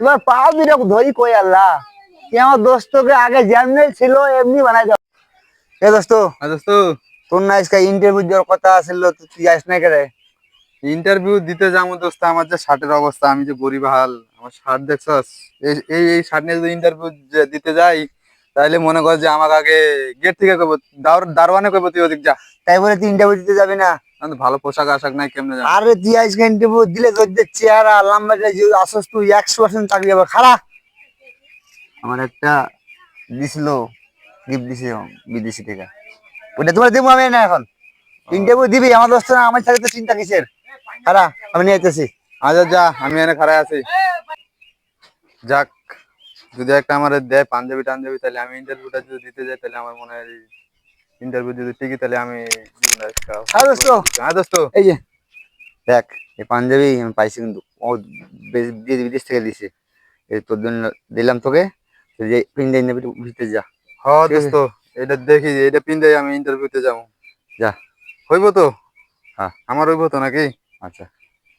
তোমার পাও দুটো ধরি কই আল্লাহ? কি আমার দোস্তকে আগে যেমনি ছিল এমনি বানাই দাও। এ দোস্ত আর দোস্ত। তোর না আজকে ইন্টারভিউ দেওয়ার কথা আছিল তুই যাস না কেরে ইন্টারভিউ দিতে যাব দোস্ত আমার যে শার্টের অবস্থা আমি যে গরিব হাল আমার শার্ট দেখছস? এই এই শার্ট নিয়ে যদি ইন্টারভিউ দিতে যাই তাহলে মনে কর যে আমাকে আগে গেট থেকে কইব দারওয়ানে কইব তুই ওদিক যা। তাই বলে তুই ইন্টারভিউ দিতে যাবি না? ভালো পোশাক আশাক নাই কেমনে আরে তুই আজকে ইন্টারভিউ দিলে যে চেহারা লম্বা যে আসস তুই একশো পার্সেন্ট চাকরি হবে খারাপ আমার একটা দিছিল গিফট দিছে বিদেশি থেকে। ওটা তোমার দেবো আমি না এখন। ইন্টারভিউ দিবি আমার দোস্ত না আমার সাথে তো চিন্তা কিসের? খারাপ আমি নিয়ে যেতেছি আচ্ছা যা আমি এনে খারাপ আছি। যাক যদি একটা আমার দেয় পাঞ্জাবি টাঞ্জাবি তাহলে আমি ইন্টারভিউটা যদি দিতে যাই তাহলে আমার মনে হয় ইন্টারভিউ যদি ঠিকই তাহলে আমি হ্যাঁ দোস্ত। হ্যাঁ দোস্ত। এই যে। দেখ এই পাঞ্জাবি আমি পাইছি কিন্তু ও বিদেশ থেকে দিছে। এই তোর জন্য দিলাম তোকে যে পিন্ডে নেবি ভিতরে যা। হ্যাঁ দোস্ত এটা দেখি এটা পিন দেয় আমি ইন্টারভিউতে যাব। যা। হইব তো? হ্যাঁ। আমার হইব তো নাকি? আচ্ছা।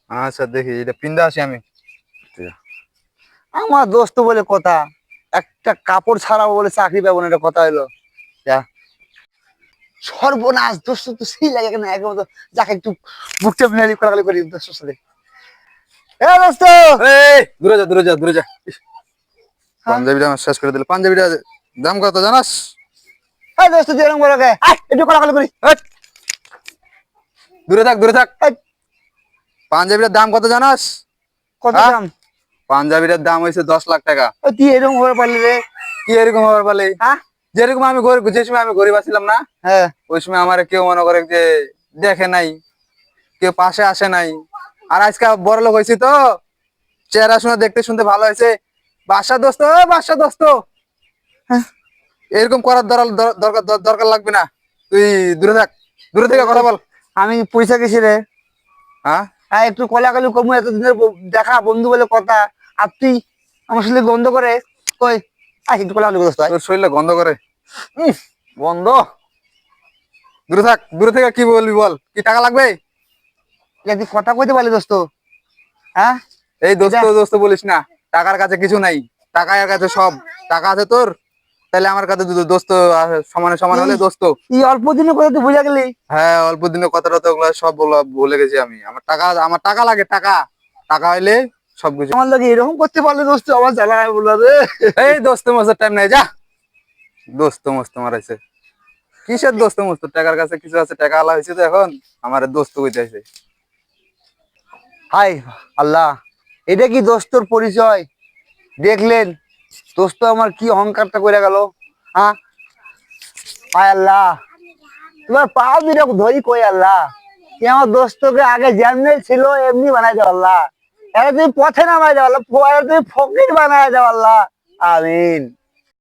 আচ্ছা দেখি এটা পিন্দা আসি আমি। আমার দোস্ত বলে কথা একটা কাপড় ছাড়াবো বলে চাকরি পাবো না এটা কথা হলো সর্বনাশ দোস্ত তো সেই লাগে কেন? একদম তো যাকে একটু বুকটা মিলালি করাকালি করি দোস্তের সাথে। এ দোস্ত! দূরে যা দূরে যা দূরে যা। হ্যাঁ? পাঞ্জাবিটা আমার শেষ করে দিল। পাঞ্জাবিটা দাম কত জানাস? এই দোস্ত তুই এরকম বলো কে আয়, একটু কলাকলি করি। দূরে থাক দূরে থাক। পাঞ্জাবিটার দাম কত জানাস? কত হ্যাঁ? দাম? পাঞ্জাবিটার দাম হয়েছে দশ লাখ টাকা। তুই এরকম করে পারলি রে। কি এরকম হবার বলে হ্যাঁ? যেরকম আমি গরিব যে সময় আমি গরিব আছিলাম না হ্যাঁ। ওই সময় আমার কেউ মনে করে যে দেখে নাই কেউ পাশে আসে নাই। আর আজকে বড় লোক হয়েছি তো চেহারা শুনে দেখতে শুনতে ভালো হয়েছে। বাসা দোস্ত বাসা দোস্ত। হ্যাঁ। এরকম করার দর- দর- দরকার দরকার লাগবে না। তুই দূরে থাক দূরে থেকে কথা বল। আমি পয়সা গেছি রে? হ্যাঁ? হ্যাঁ একটু কলাকালি কমু এতদিনের দেখা বন্ধু বলে কথা। আর তুই আমার সাথে বন্ধ করে কই? আয় একটু কলাকালি করতে তোর শরীরটা গন্ধ করে। বন্ধ দূরে থাক দূরে থেকে কি বলবি বল? কি টাকা লাগবে? এটা কথা কইতে পারলি দোস্ত। হ্যাঁ? এই দোস্ত দোস্ত বলিস না টাকার কাছে কিছু নাই টাকার কাছে সব। টাকা আছে তোর তাহলে আমার কাছে দোস্ত সমানে সমান হলে দোস্ত। অল্প দিনে করে তুই বুঝা গেলি? হ্যাঁ অল্প দিনের কথা টথা ওগুলো সব বলা- গেছি আমি। আমার টাকা আমার টাকা লাগে টাকা। টাকা হইলে সবকিছু। আমার লাগে এরকম করতে পারলে দোস্ত আমার জ্বালা বলল রে এই দোস্ত মস্ত টাইম নাই যা। দোস্ত মস্ত মারাইছে। কিসের দোস্ত মস্ত? টাকার কাছে কিছু আছে টাকা আলা হয়েছে তো এখন। আমার দোস্ত হইতেছে হাই আল্লাহ। এটা কি দোস্তর পরিচয়? দেখলেন? দোস্ত আমার কি অহংকারটা করে গেল হ্যাঁ হায় আল্লাহ। তোমার পাও দুটো ধরি কই আল্লাহ? কি আমার দোস্তকে আগে যেমনি ছিল এমনি বানাই দাও আল্লাহ। এরা তুমি পথে নামাই দেওয়াল্লাহ এরা তুমি ফকির বানাই দেওয়াল্লাহ আমিন।